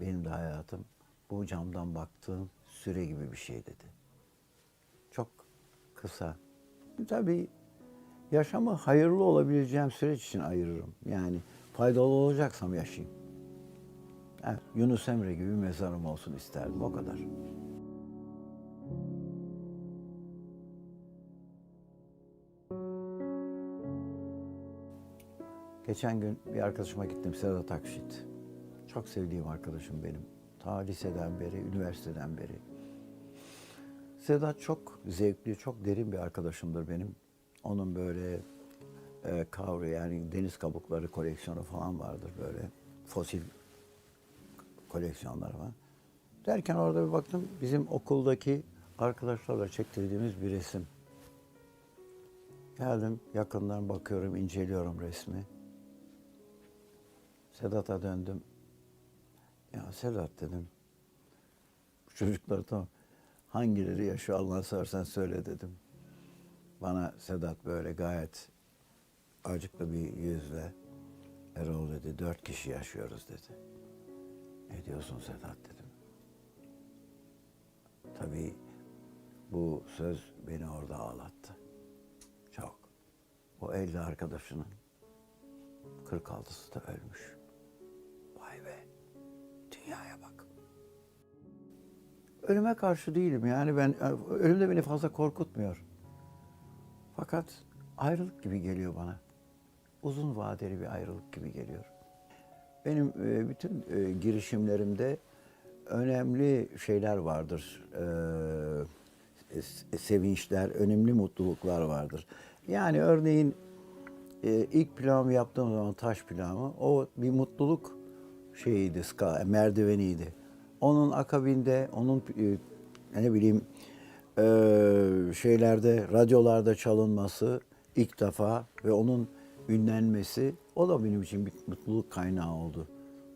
benim de hayatım bu camdan baktığım süre gibi bir şey dedi. Çok kısa. Tabii yaşamı hayırlı olabileceğim süreç için ayırırım. Yani faydalı olacaksam yaşayayım. Evet, Yunus Emre gibi mezarım olsun isterdim o kadar. Geçen gün bir arkadaşıma gittim Sedat Akşit. Çok sevdiğim arkadaşım benim. Ta liseden beri, üniversiteden beri. Sedat çok zevkli, çok derin bir arkadaşımdır benim. Onun böyle e, kavru yani deniz kabukları koleksiyonu falan vardır böyle. Fosil koleksiyonları var. Derken orada bir baktım bizim okuldaki arkadaşlarla çektirdiğimiz bir resim. Geldim yakından bakıyorum, inceliyorum resmi. Sedat'a döndüm. Ya Sedat dedim. Bu çocukları tamam. Hangileri yaşıyor Allah seversen söyle dedim. Bana Sedat böyle gayet acıklı bir yüzle Erol dedi dört kişi yaşıyoruz dedi. Ne diyorsun Sedat dedim. Tabii bu söz beni orada ağlattı. Çok. O 50 arkadaşının 46'sı da ölmüş. Vay be. Dünyaya bak. Ölüme karşı değilim yani ben ölüm de beni fazla korkutmuyor. Fakat ayrılık gibi geliyor bana. Uzun vadeli bir ayrılık gibi geliyor. Benim e, bütün e, girişimlerimde önemli şeyler vardır. E, sevinçler, önemli mutluluklar vardır. Yani örneğin ilk planımı yaptığım zaman taş planı o bir mutluluk şeyiydi, merdiveniydi. Onun akabinde onun e, ne bileyim e, şeylerde, radyolarda çalınması ilk defa ve onun ünlenmesi o da benim için bir mutluluk kaynağı oldu.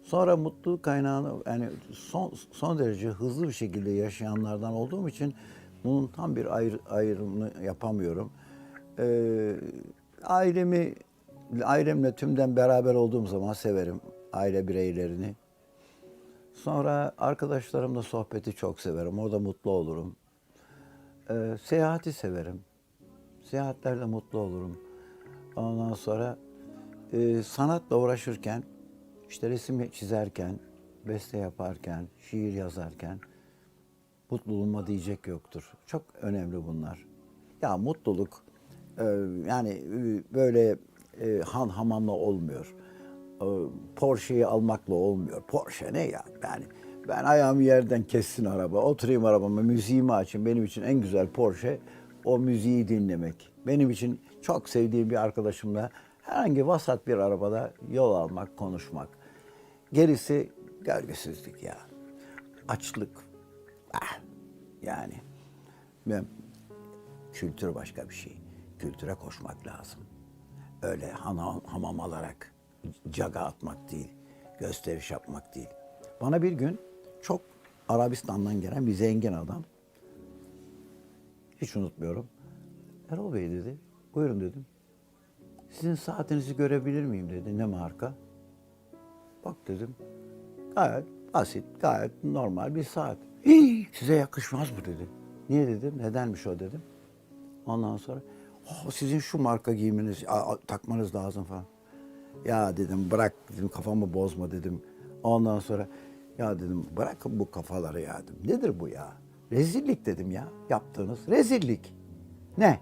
Sonra mutluluk kaynağını yani son, son derece hızlı bir şekilde yaşayanlardan olduğum için bunun tam bir ayrı, ayrımını yapamıyorum. Ee, ailemi, ailemle tümden beraber olduğum zaman severim aile bireylerini. Sonra arkadaşlarımla sohbeti çok severim. Orada mutlu olurum. Ee, seyahati severim. Seyahatlerle mutlu olurum. Ondan sonra e, sanatla uğraşırken, işte resim çizerken, beste yaparken, şiir yazarken mutluluğuma diyecek yoktur. Çok önemli bunlar. Ya mutluluk e, yani e, böyle e, han hamamla olmuyor. E, Porsche'yi almakla olmuyor. Porsche ne ya? Yani ben ayağımı yerden kessin araba, oturayım arabama, müziğimi açayım. Benim için en güzel Porsche o müziği dinlemek. Benim için çok sevdiğim bir arkadaşımla herhangi vasat bir arabada yol almak, konuşmak. Gerisi gölgesizlik ya. Açlık. Ah, yani ben, kültür başka bir şey. Kültüre koşmak lazım. Öyle hamam, hamam alarak caga atmak değil, gösteriş yapmak değil. Bana bir gün çok Arabistan'dan gelen bir zengin adam, hiç unutmuyorum. Erol Bey dedi, buyurun dedim. Sizin saatinizi görebilir miyim dedi. Ne marka? Bak dedim. Gayet basit, gayet normal bir saat. "Hii, size yakışmaz mı dedi. Niye dedim, nedenmiş o dedim. Ondan sonra "Oh, sizin şu marka giymeniz, takmanız lazım falan. Ya dedim bırak dedim kafamı bozma dedim. Ondan sonra ya dedim bırakın bu kafaları ya dedim. Nedir bu ya? Rezillik dedim ya yaptığınız rezillik. Ne?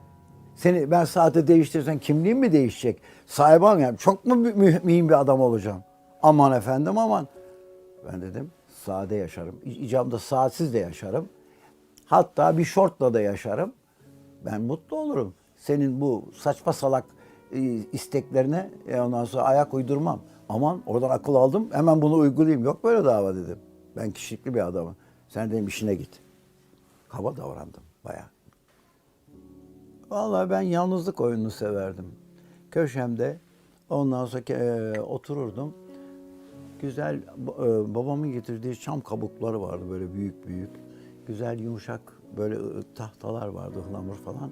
Seni ben saati değiştirsem kimliğim mi değişecek? Sahiban yani çok mu mü- mü- mühim bir adam olacağım? Aman efendim aman. Ben dedim sade yaşarım. İ- İcabında saatsiz de yaşarım. Hatta bir şortla da yaşarım. Ben mutlu olurum. Senin bu saçma salak isteklerine e, ondan sonra ayak uydurmam. Aman oradan akıl aldım hemen bunu uygulayayım. Yok böyle dava dedim. Ben kişilikli bir adamım. Sen dedim işine git. Kaba davrandım bayağı. Vallahi ben yalnızlık oyununu severdim. Köşemde ondan sonra e, otururdum. Güzel e, babamın getirdiği çam kabukları vardı böyle büyük büyük. Güzel yumuşak böyle e, tahtalar vardı ıhlamur falan.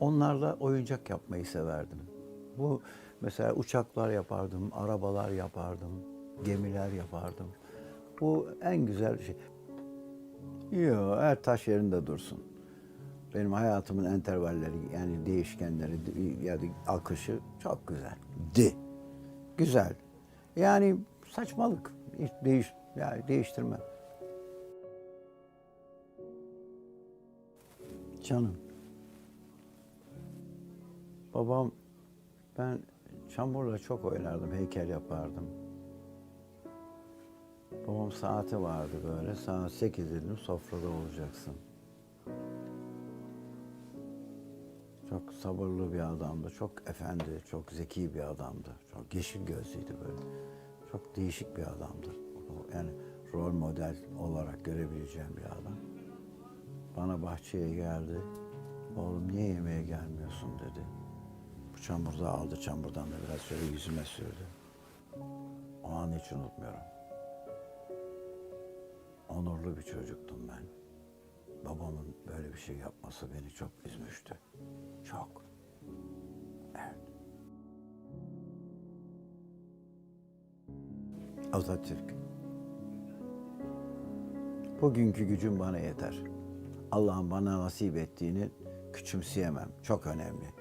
Onlarla oyuncak yapmayı severdim. Bu mesela uçaklar yapardım, arabalar yapardım, gemiler yapardım. Bu en güzel şey. Yok, her taş yerinde dursun. Benim hayatımın entervalleri yani değişkenleri yani akışı çok güzel. Di. Güzel. Yani saçmalık. Hiç değiş yani değiştirmem. Canım. Babam ben çamurla çok oynardım, heykel yapardım. Babam saati vardı böyle. Saat 8 dedim sofrada olacaksın. Çok sabırlı bir adamdı. Çok efendi, çok zeki bir adamdı. Çok yeşil gözlüydü böyle. Çok değişik bir adamdı. Yani rol model olarak görebileceğim bir adam. Bana bahçeye geldi. Oğlum niye yemeğe gelmiyorsun dedi. Çamurda aldı çamurdan da biraz şöyle yüzüme sürdü. O an hiç unutmuyorum. Onurlu bir çocuktum ben. Babamın böyle bir şey yapması beni çok üzmüştü. Çok. Evet. Atatürk. Bugünkü gücüm bana yeter. Allah'ın bana nasip ettiğini küçümseyemem. Çok önemli.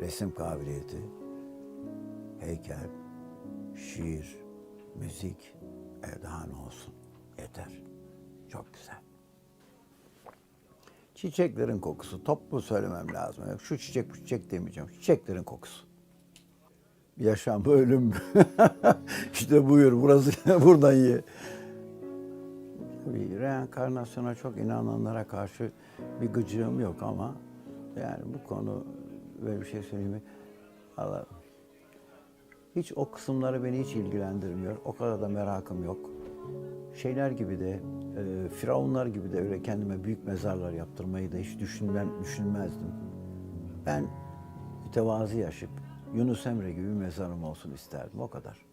Resim kabiliyeti, heykel, şiir, müzik, e daha ne olsun. Yeter. Çok güzel. Çiçeklerin kokusu. Toplu söylemem lazım. Yok, Şu çiçek bu çiçek demeyeceğim. Çiçeklerin kokusu. Yaşam, ölüm. işte buyur. Burası buradan ye. Tabii reenkarnasyona çok inananlara karşı bir gıcığım yok ama yani bu konu böyle bir şey söyleyeyim? Allah hiç o kısımları beni hiç ilgilendirmiyor. O kadar da merakım yok. Şeyler gibi de, e, firavunlar gibi de öyle kendime büyük mezarlar yaptırmayı da hiç düşünmem, düşünmezdim. Ben mütevazi yaşayıp Yunus Emre gibi bir mezarım olsun isterdim. O kadar.